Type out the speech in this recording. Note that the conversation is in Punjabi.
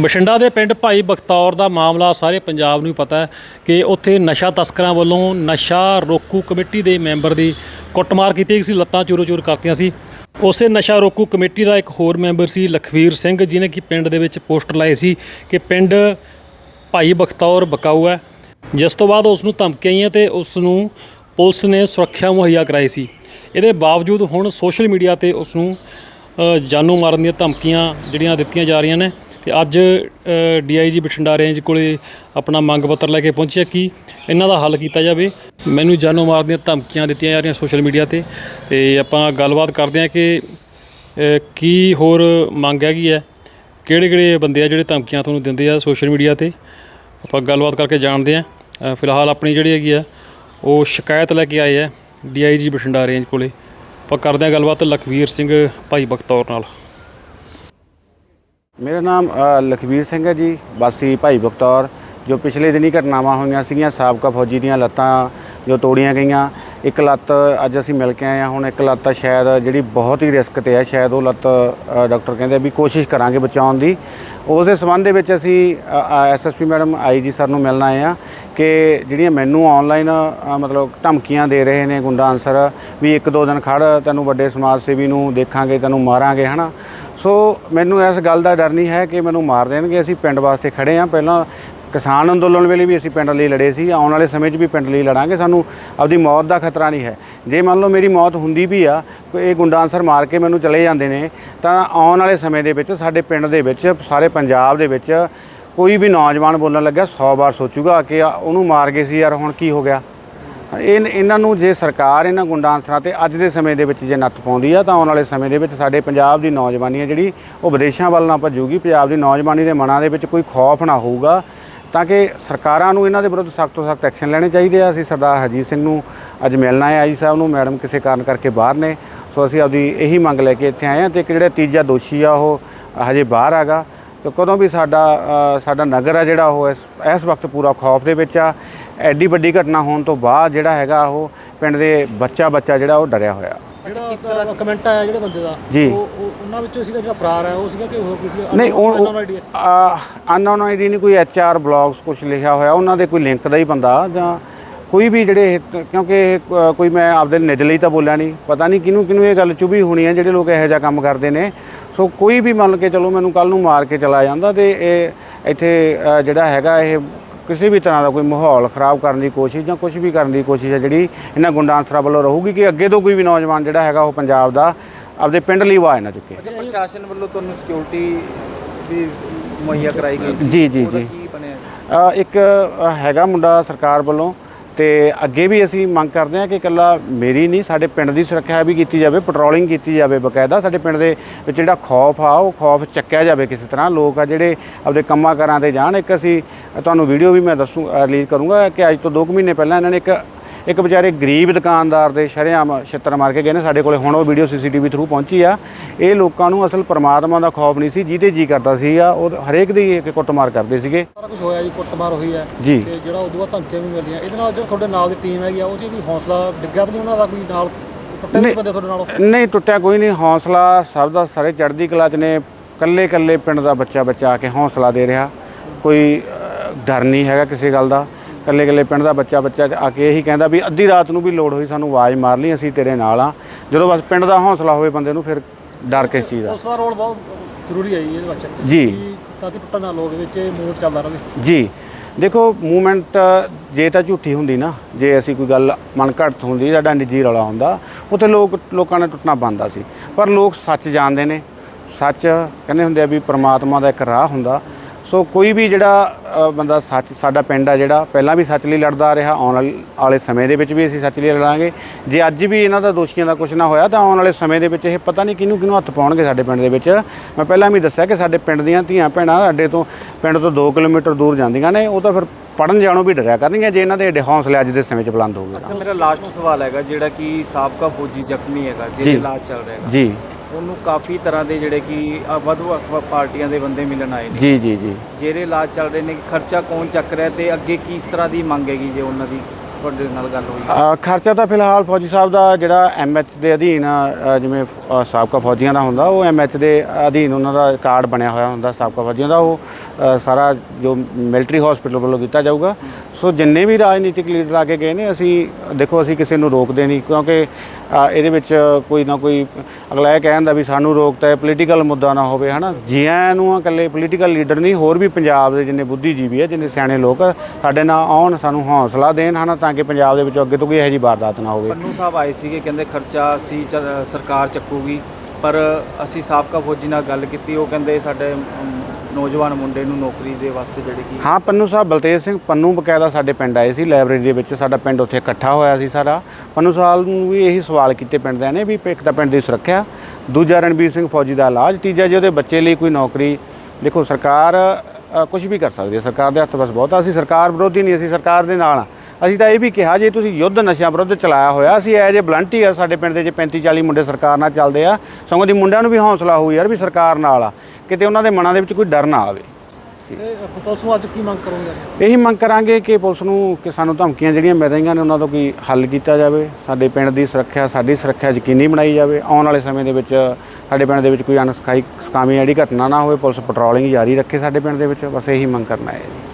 ਬਠਿੰਡਾ ਦੇ ਪਿੰਡ ਭਾਈ ਬਖਤੌਰ ਦਾ ਮਾਮਲਾ ਸਾਰੇ ਪੰਜਾਬ ਨੂੰ ਹੀ ਪਤਾ ਹੈ ਕਿ ਉੱਥੇ ਨਸ਼ਾ ਤਸਕਰਾਂ ਵੱਲੋਂ ਨਸ਼ਾ ਰੋਕੂ ਕਮੇਟੀ ਦੇ ਮੈਂਬਰ ਦੀ ਕੁੱਟਮਾਰ ਕੀਤੀ ਗਈ ਸੀ, ਲੱਤਾਂ ਚੂਰੋ-ਚੂਰ ਕਰਤੀਆਂ ਸੀ। ਉਸੇ ਨਸ਼ਾ ਰੋਕੂ ਕਮੇਟੀ ਦਾ ਇੱਕ ਹੋਰ ਮੈਂਬਰ ਸੀ ਲਖਵੀਰ ਸਿੰਘ ਜਿਨੇ ਕਿ ਪਿੰਡ ਦੇ ਵਿੱਚ ਪੋਸਟਰ ਲਾਏ ਸੀ ਕਿ ਪਿੰਡ ਭਾਈ ਬਖਤੌਰ ਬਕਾਊ ਹੈ। ਜਿਸ ਤੋਂ ਬਾਅਦ ਉਸ ਨੂੰ ਧਮਕੀਆਂ ਆਈਆਂ ਤੇ ਉਸ ਨੂੰ ਪੁਲਿਸ ਨੇ ਸੁਰੱਖਿਆ ਮੁਹੱਈਆ ਕਰਾਈ ਸੀ। ਇਹਦੇ ਬਾਵਜੂਦ ਹੁਣ ਸੋਸ਼ਲ ਮੀਡੀਆ ਤੇ ਉਸ ਨੂੰ ਜਾਨੋਂ ਮਾਰਨ ਦੀਆਂ ਧਮਕੀਆਂ ਜਿਹੜੀਆਂ ਦਿੱਤੀਆਂ ਜਾ ਰਹੀਆਂ ਨੇ। ਤੇ ਅੱਜ ਡੀਆਈਜੀ ਬਠਿੰਡਾ ਰੇਂਜ ਕੋਲੇ ਆਪਣਾ ਮੰਗ ਪੱਤਰ ਲੈ ਕੇ ਪਹੁੰਚਿਆ ਕਿ ਇਹਨਾਂ ਦਾ ਹੱਲ ਕੀਤਾ ਜਾਵੇ। ਮੈਨੂੰ ਜਾਨੋਂ ਮਾਰਨ ਦੀਆਂ ਧਮਕੀਆਂ ਦਿੱਤੀਆਂ ਜਾ ਰਹੀਆਂ ਸੋਸ਼ਲ ਮੀਡੀਆ ਤੇ। ਤੇ ਆਪਾਂ ਗੱਲਬਾਤ ਕਰਦੇ ਹਾਂ ਕਿ ਕੀ ਹੋਰ ਮੰਗ ਹੈਗੀ ਹੈ? ਕਿਹੜੇ ਕਿਹੜੇ ਬੰਦੇ ਆ ਜਿਹੜੇ ਧਮਕੀਆਂ ਤੁਹਾਨੂੰ ਦਿੰਦੇ ਆ ਸੋਸ਼ਲ ਮੀਡੀਆ ਤੇ? ਆਪਾਂ ਗੱਲਬਾਤ ਕਰਕੇ ਜਾਣਦੇ ਆ ਫਿਲਹਾਲ ਆਪਣੀ ਜਿਹੜੀ ਹੈਗੀ ਆ, ਉਹ ਸ਼ਿਕਾਇਤ ਲੈ ਕੇ ਆਏ ਆ ਡੀਆਈਜੀ ਬਠਿੰਡਾ ਰੇਂਜ ਕੋਲੇ। ਆਪਾਂ ਕਰਦੇ ਹਾਂ ਗੱਲਬਾਤ ਲਖਵੀਰ ਸਿੰਘ ਭਾਈ ਬਖਤੌਰ ਨਾਲ। ਮੇਰਾ ਨਾਮ ਅ, ਲਖਵੀਰ ਸਿੰਘ ਹੈ ਜੀ ਵਾਸੀ ਭਾਈ ਬਖਤੌਰ ਜੋ ਪਿਛਲੇ ਦਿਨੀ ਘਟਨਾਵਾਂ ਹੋਈਆਂ ਸੀਗੀਆਂ ਸਾਬਕਾ ਫੌਜੀ ਦੀਆਂ ਲੱਤਾਂ ਜੋ ਤੋੜੀਆਂ ਗਈਆਂ ਇੱਕ ਲੱਤ ਅੱਜ ਅਸੀਂ ਮਿਲ ਕੇ ਆਏ ਹਾਂ, ਹੁਣ ਇੱਕ ਲੱਤ ਤਾਂ ਸ਼ਾਇਦ ਜਿਹੜੀ ਬਹੁਤ ਹੀ ਰਿਸਕ ਤੇ ਆ ਸ਼ਾਇਦ ਉਹ ਲੱਤ ਡਾਕਟਰ ਕਹਿੰਦੇ ਵੀ ਕੋਸ਼ਿਸ਼ ਕਰਾਂਗੇ ਬਚਾਉਣ ਦੀ। ਉਸ ਦੇ ਸੰਬੰਧ ਦੇ ਵਿੱਚ ਅਸੀਂ ਐਸਐਸਪੀ ਮੈਡਮ ਆਈਜੀ ਸਰ ਨੂੰ ਮਿਲਣ ਆਏ ਆ ਕਿ ਜਿਹੜੀਆਂ ਮੈਨੂੰ ਆਨਲਾਈਨ ਮਤਲਬ ਧਮਕੀਆਂ ਦੇ ਰਹੇ ਨੇ ਗੁੰਡਾ ਅਨਸਰ, ਵੀ ਇੱਕ ਦੋ ਦਿਨ ਖੜ, ਤੈਨੂੰ ਵੱਡੇ ਸਮਾਜ ਸੇਵੀ ਨੂੰ ਦੇਖਾਂਗੇ, ਤੈਨੂੰ ਮਾਰਾਂਗੇ, ਹਨਾ? ਸੋ ਮੈਨੂੰ ਇਸ ਗੱਲ ਦਾ ਡਰ ਨਹੀਂ ਹੈ ਕਿ ਮੈਨੂੰ ਮਾਰ ਦੇਣਗੇ, ਅਸੀਂ ਪਿੰਡ ਵਾਸਤੇ ਖੜੇ ਆ ਪਹਿਲਾਂ ਕਿਸਾਨ ਅੰਦੋਲਨ ਵੇਲੇ ਵੀ ਅਸੀਂ ਪਿੰਡ ਲਈ ਲੜੇ ਸੀ, ਆਉਣ ਵਾਲੇ ਸਮੇਂ 'ਚ ਵੀ ਪਿੰਡ ਲਈ ਲੜਾਂਗੇ, ਸਾਨੂੰ ਆਪਦੀ ਮੌਤ ਦਾ ਖਤਰਾ ਨਹੀਂ ਹੈ। ਜੇ ਮੰਨ ਲਓ ਮੇਰੀ ਮੌਤ ਹੁੰਦੀ ਵੀ ਆ ਇਹ ਗੁੰਡਾ ਅਨਸਰ ਮਾਰ ਕੇ ਮੈਨੂੰ ਚਲੇ ਜਾਂਦੇ ਨੇ, ਤਾਂ ਆਉਣ ਵਾਲੇ ਸਮੇਂ ਦੇ ਵਿੱਚ ਸਾਡੇ ਪਿੰਡ ਦੇ ਵਿੱਚ, ਸਾਰੇ ਪੰਜਾਬ ਦੇ ਵਿੱਚ ਕੋਈ ਵੀ ਨੌਜਵਾਨ ਬੋਲਣ ਲੱਗਿਆ 100 ਵਾਰ ਸੋਚੂਗਾ ਕਿ ਉਹਨੂੰ ਮਾਰ ਗਏ ਸੀ ਯਾਰ, ਹੁਣ ਕੀ ਹੋ ਗਿਆ? ਇਹ ਇਹਨਾਂ ਨੂੰ ਜੇ ਸਰਕਾਰ ਇਹਨਾਂ ਗੁੰਡਾ ਅਨਸਰਾਂ ਤੇ ਅੱਜ ਦੇ ਸਮੇਂ ਦੇ ਵਿੱਚ ਜੇ ਨੱਥ ਪਾਉਂਦੀ ਆ, ਤਾਂ ਆਉਣ ਵਾਲੇ ਸਮੇਂ ਦੇ ਵਿੱਚ ਸਾਡੇ ਪੰਜਾਬ ਦੀ ਨੌਜਵਾਨੀ ਹੈ ਜਿਹੜੀ, ਉਹ ਵਿਦੇਸ਼ਾਂ ਵੱਲ ਨਾ ਭੱਜੂਗੀ, ਪੰਜਾਬ ਦੀ ਨੌਜਵਾਨੀ ਦੇ ਮਨਾਂ ਦੇ ਵਿੱਚ ਕੋਈ ਖੌਫ ਨਾ ਹੋਊਗਾ। ਤਾਂ ਕਿ ਸਰਕਾਰਾਂ ਨੂੰ ਇਹਨਾਂ ਦੇ ਵਿਰੁੱਧ ਸਖਤ ਤੋਂ ਸਖਤ ਐਕਸ਼ਨ ਲੈਣੇ ਚਾਹੀਦੇ ਆ। ਅਸੀਂ ਸਰਦਾਰ ਹਰਜੀਤ ਸਿੰਘ ਨੂੰ ਅੱਜ ਮਿਲਣਾ ਹੈ ਆਈ ਸਾਹਿਬ ਨੂੰ, ਮੈਡਮ ਕਿਸੇ ਕਾਰਨ ਕਰਕੇ ਬਾਹਰ ਨੇ। ਸੋ ਅਸੀਂ ਆਪਦੀ ਇਹੀ ਮੰਗ ਲੈ ਕੇ ਇੱਥੇ ਆਏ ਹਾਂ ਤੇ ਇੱਕ ਜਿਹੜਾ ਤੀਜਾ ਦੋਸ਼ੀ ਆ, ਉਹ ਹਜੇ ਬਾਹਰ ਆਗਾ ਤੇ ਕਦੋਂ ਵੀ ਸਾਡਾ ਸਾਡਾ ਨਗਰ ਆ ਜਿਹੜਾ, ਉਹ ਇਸ ਵਕਤ ਪੂਰਾ ਖੌਫ ਦੇ ਵਿੱਚ ਆ। ਐਡੀ ਵੱਡੀ ਘਟਨਾ ਹੋਣ ਤੋਂ ਬਾਅਦ ਜਿਹੜਾ ਹੈਗਾ, ਉਹ ਪਿੰਡ ਦੇ ਬੱਚਾ ਬੱਚਾ ਜਿਹੜਾ, ਉਹ ਡਰਿਆ ਹੋਇਆ। ਜਿਹੜਾ ਕਿਸ ਤਰ੍ਹਾਂ ਕਮੈਂਟ ਆਇਆ ਜਿਹੜੇ ਬੰਦੇ ਦਾ ਜੀ। ਉਹ ਉਹ- ਉਹਨਾਂ ਵਿੱਚੋਂ ਸੀਗਾ ਜਿਹੜਾ ਫਰਾਰ ਹੈ ਉਹ ਸੀਗਾ ਕਿ ਹੋਰ ਕਿਸੇ ਨਹੀਂ unknown ਉਹ idea? ਅਨਨੋਨ ਆਈਡੀ ਨਹੀਂ ਕੋਈ ਐਚ ਆਰ ਬਲੌਗਸ ਕੁਝ ਲਿਖਿਆ ਹੋਇਆ ਉਹਨਾਂ ਦੇ ਕੋਈ ਲਿੰਕ ਦਾ ਹੀ ਬੰਦਾ ਜਾਂ ਕੋਈ ਵੀ ਜਿਹੜੇ ਕਿਉਂਕਿ ਕੋਈ ਮੈਂ ਆਪਦੇ ਨਿਜ ਲਈ ਤਾਂ ਬੋਲਿਆ ਨਹੀਂ ਪਤਾ ਨਹੀਂ ਕਿਹਨੂੰ ਕਿਹਨੂੰ ਇਹ ਗੱਲ ਚੁਭੀ ਹੋਣੀ ਹੈ ਜਿਹੜੇ ਲੋਕ ਇਹੋ ਜਿਹਾ ਕੰਮ ਕਰਦੇ ਨੇ ਸੋ ਕੋਈ ਵੀ ਮੰਨ ਕੇ ਚਲੋ ਮੈਨੂੰ ਕੱਲ ਨੂੰ ਮਾਰ ਕੇ ਚਲਾ ਜਾਂਦਾ ਤੇ ਇਹ ਇੱਥੇ ਜਿਹੜਾ ਹੈਗਾ ਇਹ ਕਿਸੇ ਵੀ ਤਰ੍ਹਾਂ ਦਾ ਕੋਈ ਮਾਹੌਲ ਖਰਾਬ ਕਰਨ ਦੀ ਕੋਸ਼ਿਸ਼ ਜਾਂ ਕੁਝ ਵੀ ਕਰਨ ਦੀ ਕੋਸ਼ਿਸ਼ ਹੈ ਜਿਹੜੀ ਇਹਨਾਂ ਗੁੰਡਾ ਅਨਸਰਾਂ ਵੱਲੋਂ ਰਹੂਗੀ ਕਿ ਅੱਗੇ ਤੋਂ ਕੋਈ ਵੀ ਨੌਜਵਾਨ ਜਿਹੜਾ ਹੈਗਾ ਉਹ ਪੰਜਾਬ ਦਾ ਆਪਦੇ ਪਿੰਡ ਲਈ ਆਵਾਜ਼ ਨਾ ਚੁੱਕੇ। ਅੱਛਾ ਪ੍ਰਸ਼ਾਸਨ ਵੱਲੋਂ ਤੁਹਾਨੂੰ ਸਿਕਿਉਰਿਟੀ ਵੀ ਮੁਹੱਈਆ ਕਰਾਈ ਗਈ ਸੀ? ਜੀ, ਜੀ, ਜੀ। ਇੱਕ ਹੈਗਾ ਮੁੰਡਾ ਸਰਕਾਰ ਵੱਲੋਂ ਤੇ ਅੱਗੇ ਵੀ ਅਸੀਂ ਮੰਗ ਕਰਦੇ ਹਾਂ ਕਿ ਇਕੱਲਾ ਮੇਰੀ ਨਹੀਂ, ਸਾਡੇ ਪਿੰਡ ਦੀ ਸੁਰੱਖਿਆ ਵੀ ਕੀਤੀ ਜਾਵੇ ਪੈਟਰੋਲਿੰਗ ਕੀਤੀ ਜਾਵੇ ਬਕਾਇਦਾ। ਸਾਡੇ ਪਿੰਡ ਦੇ ਵਿੱਚ ਜਿਹੜਾ ਖੌਫ ਆ, ਉਹ ਖੌਫ ਚੱਕਿਆ ਜਾਵੇ ਕਿਸੇ ਤਰ੍ਹਾਂ। ਲੋਕ ਆ ਜਿਹੜੇ ਆਪਦੇ ਕੰਮਾਂ ਕਾਰਾਂ ਤੇ ਜਾਣ। ਇੱਕ ਅਸੀਂ, ਤੁਹਾਨੂੰ ਵੀਡੀਓ ਵੀ ਮੈਂ ਦੱਸੂ ਰਿਲੀਜ਼ ਕਰੂੰਗਾ ਕਿ ਅੱਜ ਤੋਂ 2 ਮਹੀਨੇ ਪਹਿਲਾਂ ਇਹਨਾਂ ਨੇ ਇੱਕ ਇੱਕ ਵਿਚਾਰੇ ਗਰੀਬ ਦੁਕਾਨਦਾਰ ਦੇ ਸ਼ਰੇਆਮ ਛਿੱਤਰ ਮਾਰ ਕੇ ਗਏ ਨੇ ਸਾਡੇ ਕੋਲੇ। ਹੁਣ ਉਹ ਵੀਡੀਓ ਸੀਸੀਟੀਵੀ ਥਰੂ ਪਹੁੰਚੀ ਆ। ਇਹ ਲੋਕਾਂ ਨੂੰ ਅਸਲ ਪਰਮਾਤਮਾ ਦਾ ਖੌਫ ਨਹੀਂ ਸੀ ਜਿਹਦੇ ਜੀ ਕਰਦਾ ਸੀ ਆ ਉਹ ਹਰੇਕ ਦੀ ਇੱਕ ਕੁੱਟਮਾਰ ਕਰਦੇ ਸੀਗੇ। ਸਾਰਾ ਕੁਝ ਹੋਇਆ ਜੀ ਕੁੱਟਮਾਰ ਹੋਈ ਹੈ ਜੀ। ਤੇ ਜਿਹੜਾ ਉਦੋਂ ਬਾਅਦ ਧਮਕੀਆਂ ਵੀ ਮਿਲੀਆਂ ਇਹਦੇ ਨਾਲ ਜਿਹੜਾ ਤੁਹਾਡੇ ਨਾਲ ਦੀ ਟੀਮ ਹੈਗੀ ਆ ਉਹ 'ਚ ਕੋਈ ਹੌਸਲਾ ਡਿੱਗਿਆ ਤਾਂ ਨਹੀਂ ਉਹਨਾਂ ਦਾ ਕੋਈ ਨਾਲ? ਟੁੱਟੇ ਨਹੀਂ ਬੰਦੇ ਤੁਹਾਡੇ ਨਾਲੋਂ? ਨਹੀਂ ਟੁੱਟਿਆ ਕੋਈ ਨਹੀਂ। ਹੌਸਲਾ ਸਭ ਦਾ ਸਾਰੇ ਚੜ੍ਹਦੀ ਕਲਾ ਚ ਨੇ। ਕੱਲੇ ਕੱਲੇ ਪਿੰਡ ਦਾ ਬੱਚਾ ਬੱਚਾ ਆ ਕੇ ਹੌਸਲਾ ਦੇ ਰਿਹਾ। ਕੋਈ ਡਰ ਨਹੀਂ ਹੈਗਾ ਕਿਸੇ ਗੱਲ ਦਾ। ਕੱਲੇ ਕੱਲੇ ਪਿੰਡ ਦਾ ਬੱਚਾ ਬੱਚਾ ਆ ਕੇ ਇਹੀ ਕਹਿੰਦਾ ਵੀ ਅੱਧੀ ਰਾਤ ਨੂੰ ਵੀ ਲੋੜ ਹੋਈ ਸਾਨੂੰ ਆਵਾਜ਼ ਮਾਰ ਲਈ ਅਸੀਂ ਤੇਰੇ ਨਾਲ ਆ ਜਦੋਂ ਬਸ ਪਿੰਡ ਦਾ ਹੌਸਲਾ ਹੋਵੇ ਬੰਦੇ ਨੂੰ ਫਿਰ ਡਰ ਕਿਸ ਚੀਜ਼ ਦਾ। ਉਸ ਦਾ ਰੋਲ ਬਹੁਤ ਜ਼ਰੂਰੀ ਹੈ ਜੀ ਇਹਦੇ ਵਿੱਚ। ਜੀ। ਤਾਂ ਕਿ ਟੁੱਟਣ ਨਾ ਲੋਕ ਵਿੱਚ ਇਹ ਚੱਲਦਾ ਰਹੇ। ਜੀ। ਦੇਖੋ ਮੂਵਮੈਂਟ ਜੇ ਤਾਂ ਝੂਠੀ ਹੁੰਦੀ ਨਾ ਜੇ ਅਸੀਂ ਕੋਈ ਗੱਲ ਮਨ ਘੜਤ ਹੁੰਦੀ ਸਾਡਾ ਨਿੱਜੀ ਰੌਲਾ ਹੁੰਦਾ ਉੱਥੇ ਲੋਕ ਲੋਕਾਂ ਨੇ ਟੁੱਟਣਾ ਬੰਦਾ ਸੀ। ਪਰ ਲੋਕ ਸੱਚ ਜਾਣਦੇ ਨੇ। ਸੱਚ ਕਹਿੰਦੇ ਹੁੰਦੇ ਆ ਵੀ ਪ੍ਰਮਾਤਮਾ ਦਾ ਇੱਕ ਰਾਹ ਹੁੰਦਾ। ਸੋ ਕੋਈ ਵੀ ਜਿਹੜਾ ਬੰਦਾ ਸੱਚ ਸਾਡਾ ਪਿੰਡ ਆ ਜਿਹੜਾ ਪਹਿਲਾਂ ਵੀ ਸੱਚ ਲਈ ਲੜਦਾ ਰਿਹਾ ਆਉਣ ਵਾਲ- ਸਮੇਂ ਦੇ ਵਿੱਚ ਵੀ ਅਸੀਂ ਸੱਚ ਲਈ ਲੜਾਂਗੇ। ਜੇ ਅੱਜ ਵੀ ਇਹਨਾਂ ਦਾ ਦੋਸ਼ੀਆਂ ਦਾ ਕੁਝ ਨਾ ਹੋਇਆ ਤਾਂ ਆਉਣ ਵਾਲੇ ਸਮੇਂ ਦੇ ਵਿੱਚ ਇਹ ਪਤਾ ਨਹੀਂ ਕਿਹਨੂੰ ਕਿਹਨੂੰ ਹੱਥ ਪਾਉਣਗੇ ਸਾਡੇ ਪਿੰਡ ਦੇ ਵਿੱਚ। ਮੈਂ ਪਹਿਲਾਂ ਵੀ ਦੱਸਿਆ ਕਿ ਸਾਡੇ ਪਿੰਡ ਦੀਆਂ ਧੀਆਂ ਭੈਣਾਂ ਅੱਡੇ ਤੋਂ ਪਿੰਡ ਤੋਂ 2 ਕਿਲੋਮੀਟਰ ਦੂਰ ਜਾਂਦੀਆਂ ਨੇ ਉਹ ਤਾਂ ਫਿਰ ਪੜਨ ਜਾਣੋਂ ਵੀ ਡਰਿਆ ਕਰਨਗੀਆਂ ਜੇ ਇਹਨਾਂ ਦੇ ਏਡੇ ਹੌਸਲੇ ਅੱਜ ਦੇ ਸਮੇਂ 'ਚ ਬੁਲੰਦ ਹੋਊਗੇ ਅੱਛਾ ਮੇਰਾ ਲਾਸਟ ਸਵਾਲ ਹੈਗਾ ਜਿਹੜਾ ਕਿ ਸਾਬਕਾ ਫੌਜੀ ਜ਼ਖਮੀ ਹੈਗਾ ਜਿਹਦੇ। ਇਲਾਜ ਚੱਲ ਰਿਹਾ ਹੈਗਾ। ਜੀ। ਉਹਨੂੰ ਕਾਫੀ ਤਰ੍ਹਾਂ ਦੇ ਜਿਹੜੇ ਕਿ ਅ, ਵੱਧ ਵੱਖ ਪਾਰਟੀਆਂ ਦੇ ਬੰਦੇ ਮਿਲਣ ਆਏ ਨੇ। ਜੀ ਜੀ ਜੀ। ਜਿਹੜੇ ਇਲਾਜ ਚੱਲ ਰਹੇ ਨੇ ਖਰਚਾ ਕੌਣ ਚੱਕ ਰਿਹਾ ਤੇ ਅੱਗੇ ਕਿਸ ਤਰ੍ਹਾਂ ਦੀ ਮੰਗ ਹੈਗੀ ਜੇ ਉਹਨਾਂ ਦੀ ਤੁਹਾਡੇ ਨਾਲ ਗੱਲ ਹੋਈ? ਅ, ਖਰਚਾ ਤਾਂ ਫਿਲਹਾਲ ਫੌਜੀ ਸਾਹਿਬ ਦਾ ਜਿਹੜਾ ਐਮਐਚ ਦੇ ਅਧੀਨ ਅ, ਜਿਵੇਂ ਅ, ਸਾਬਕਾ ਫੌਜੀਆਂ ਦਾ ਹੁੰਦਾ ਉਹ ਐਮਐਚ ਦੇ ਅਧੀਨ ਉਹਨਾਂ ਦਾ ਕਾਰਡ ਬਣਿਆ ਹੋਇਆ ਹੁੰਦਾ ਸਾਬਕਾ ਫੌਜੀਆਂ ਦਾ ਉਹ ਅ, ਸਾਰਾ ਜੋ ਮਿਲਟਰੀ ਹਸਪੀਟਲ ਵੱਲੋਂ ਕੀਤਾ ਜਾਊਗਾ। ਸੋ ਜਿੰਨੇ ਵੀ ਰਾਜਨੀਤਿਕ ਲੀਡਰ ਆ ਕੇ ਗਏ ਨੇ, ਅਸੀਂ, ਦੇਖੋ, ਅਸੀਂ ਕਿਸੇ ਨੂੰ ਰੋਕਦੇ ਨਹੀਂ, ਕਿਉਂਕਿ ਇਹਦੇ ਵਿੱਚ ਕੋਈ ਨਾ ਕੋਈ, ਅਗਲਾ ਇਹ ਕਹਿੰਦਾ ਵੀ ਸਾਨੂੰ ਰੋਕਤਾ ਹੈ ਪੋਲੀਟੀਕਲ ਮੁੱਦਾ ਨਾ ਹੋਵੇ, ਹਨਾ? ਜੀਆਂ ਨੂੰ ਇਕੱਲੇ ਪੋਲੀਟੀਕਲ ਲੀਡਰ ਨਹੀਂ, ਹੋਰ ਵੀ ਪੰਜਾਬ ਦੇ ਜਿੰਨੇ ਬੁੱਧੀਜੀਵੀ ਹੈ, ਜਿੰਨੇ ਸਿਆਣੇ ਲੋਕ, ਸਾਡੇ ਨਾਲ ਆਉਣ, ਸਾਨੂੰ ਹੌਸਲਾ ਦੇਣ, ਹਨਾ, ਤਾਂ ਕਿ ਪੰਜਾਬ ਦੇ ਵਿੱਚ ਅੱਗੇ ਤੋਂ ਕੋਈ ਇਹੋ ਜਿਹੀ ਵਾਰਦਾਤ ਨਾ ਹੋਵੇ। ਪੰਨੂ ਸਾਹਿਬ ਆਏ ਸੀਗੇ, ਕਹਿੰਦੇ ਖਰਚਾ ਸੀ ਸਰਕਾਰ ਚੱਕੂਗੀ, ਪਰ ਅਸੀਂ ਸਾਬਕਾ ਫੌਜੀ ਨਾਲ ਗੱਲ ਕੀਤੀ, ਉਹ ਕਹਿੰਦੇ ਸਾਡੇ ਨੌਜਵਾਨ ਮੁੰਡੇ ਨੂੰ ਨੌਕਰੀ ਦੇ ਵਾਸਤੇ ਜਿਹੜੇ ਕੀ ਹਾਂ, ਪੰਨੂ ਸਾਹਿਬ, ਬਲਤੇਜ ਸਿੰਘ ਪੰਨੂ ਬਕਾਇਦਾ ਸਾਡੇ ਪਿੰਡ ਆਏ ਸੀ, ਲਾਇਬ੍ਰੇਰੀ ਦੇ ਵਿੱਚ। ਸਾਡਾ ਪਿੰਡ ਉੱਥੇ ਇਕੱਠਾ ਹੋਇਆ ਸੀ ਸਾਰਾ। ਪੰਨੂ ਸਾਹਿਬ ਨੂੰ ਵੀ ਇਹੀ ਸਵਾਲ ਕੀਤੇ ਪਿੰਡ ਦੇ ਨੇ ਵੀ ਇੱਕ ਤਾਂ ਪਿੰਡ ਦੀ ਸੁਰੱਖਿਆ, ਦੂਜਾ ਰਣਬੀਰ ਸਿੰਘ ਫੌਜੀ ਦਾ ਇਲਾਜ, ਤੀਜਾ ਜੇ ਉਹਦੇ ਬੱਚੇ ਲਈ ਕੋਈ ਨੌਕਰੀ। ਦੇਖੋ, ਸਰਕਾਰ ਕੁਝ ਵੀ ਕਰ ਸਕਦੀ ਹੈ। ਸਰਕਾਰ ਦੇ ਹੱਥ ਬਸ ਬਹੁਤ ਆ। ਅਸੀਂ ਸਰਕਾਰ ਵਿਰੋਧੀ ਨਹੀਂ, ਅਸੀਂ ਸਰਕਾਰ ਦੇ ਨਾਲ ਆ। ਅਸੀਂ ਤਾਂ ਇਹ ਵੀ ਕਿਹਾ, ਜੇ ਤੁਸੀਂ ਯੁੱਧ ਨਸ਼ਿਆਂ ਵਿਰੁੱਧ ਚਲਾਇਆ ਹੋਇਆ, ਅਸੀਂ ਐਜ਼ ਏ ਬਲੰਟੀ ਸਾਡੇ ਪਿੰਡ ਦੇ, ਜੇ 35 40 ਮੁੰਡੇ ਸਰਕਾਰ ਨਾਲ ਚੱਲਦੇ ਆ, ਸਗੋਂ ਦੀ ਮੁੰਡਿਆਂ ਨੂੰ ਵੀ ਹੌਸਲਾ ਹੋਊ ਯਾਰ ਵੀ ਸਰਕਾਰ ਨਾਲ ਆ। ਕਿਤੇ ਉਹਨਾਂ ਦੇ ਮਨਾਂ ਦੇ ਵਿੱਚ ਕੋਈ ਡਰ ਨਾ ਆਵੇ। ਤੇ ਪੁਲਿਸ ਨੂੰ ਅੱਜ ਕੀ ਮੰਗ ਕਰੋਗੇ? ਇਹੀ ਮੰਗ ਕਰਾਂਗੇ ਕਿ ਪੁਲਿਸ ਨੂੰ ਕਿ ਸਾਨੂੰ ਧਮਕੀਆਂ ਜਿਹੜੀਆਂ ਮਿਲ ਰਹੀਆਂ ਨੇ ਉਹਨਾਂ ਤੋਂ ਕੋਈ ਹੱਲ ਕੀਤਾ ਜਾਵੇ। ਸਾਡੇ ਪਿੰਡ ਦੀ ਸੁਰੱਖਿਆ ਸਾਡੀ ਸੁਰੱਖਿਆ ਯਕੀਨੀ ਬਣਾਈ ਜਾਵੇ। ਆਉਣ ਵਾਲੇ ਸਮੇਂ ਦੇ ਵਿੱਚ ਸਾਡੇ ਪਿੰਡ ਦੇ ਵਿੱਚ ਕੋਈ ਅਨਸਖਾਈ ਸਕਾਮੀ ਜਿਹੜੀ ਘਟਨਾ ਨਾ ਹੋਵੇ ਪੁਲਿਸ ਪੈਟਰੋਲਿੰਗ ਜਾਰੀ ਰੱਖੇ ਸਾਡੇ ਪਿੰਡ ਦੇ ਵਿੱਚ। ਬਸ ਇਹੀ ਮੰਗ ਕਰਨਾ ਹੈ ਜੀ।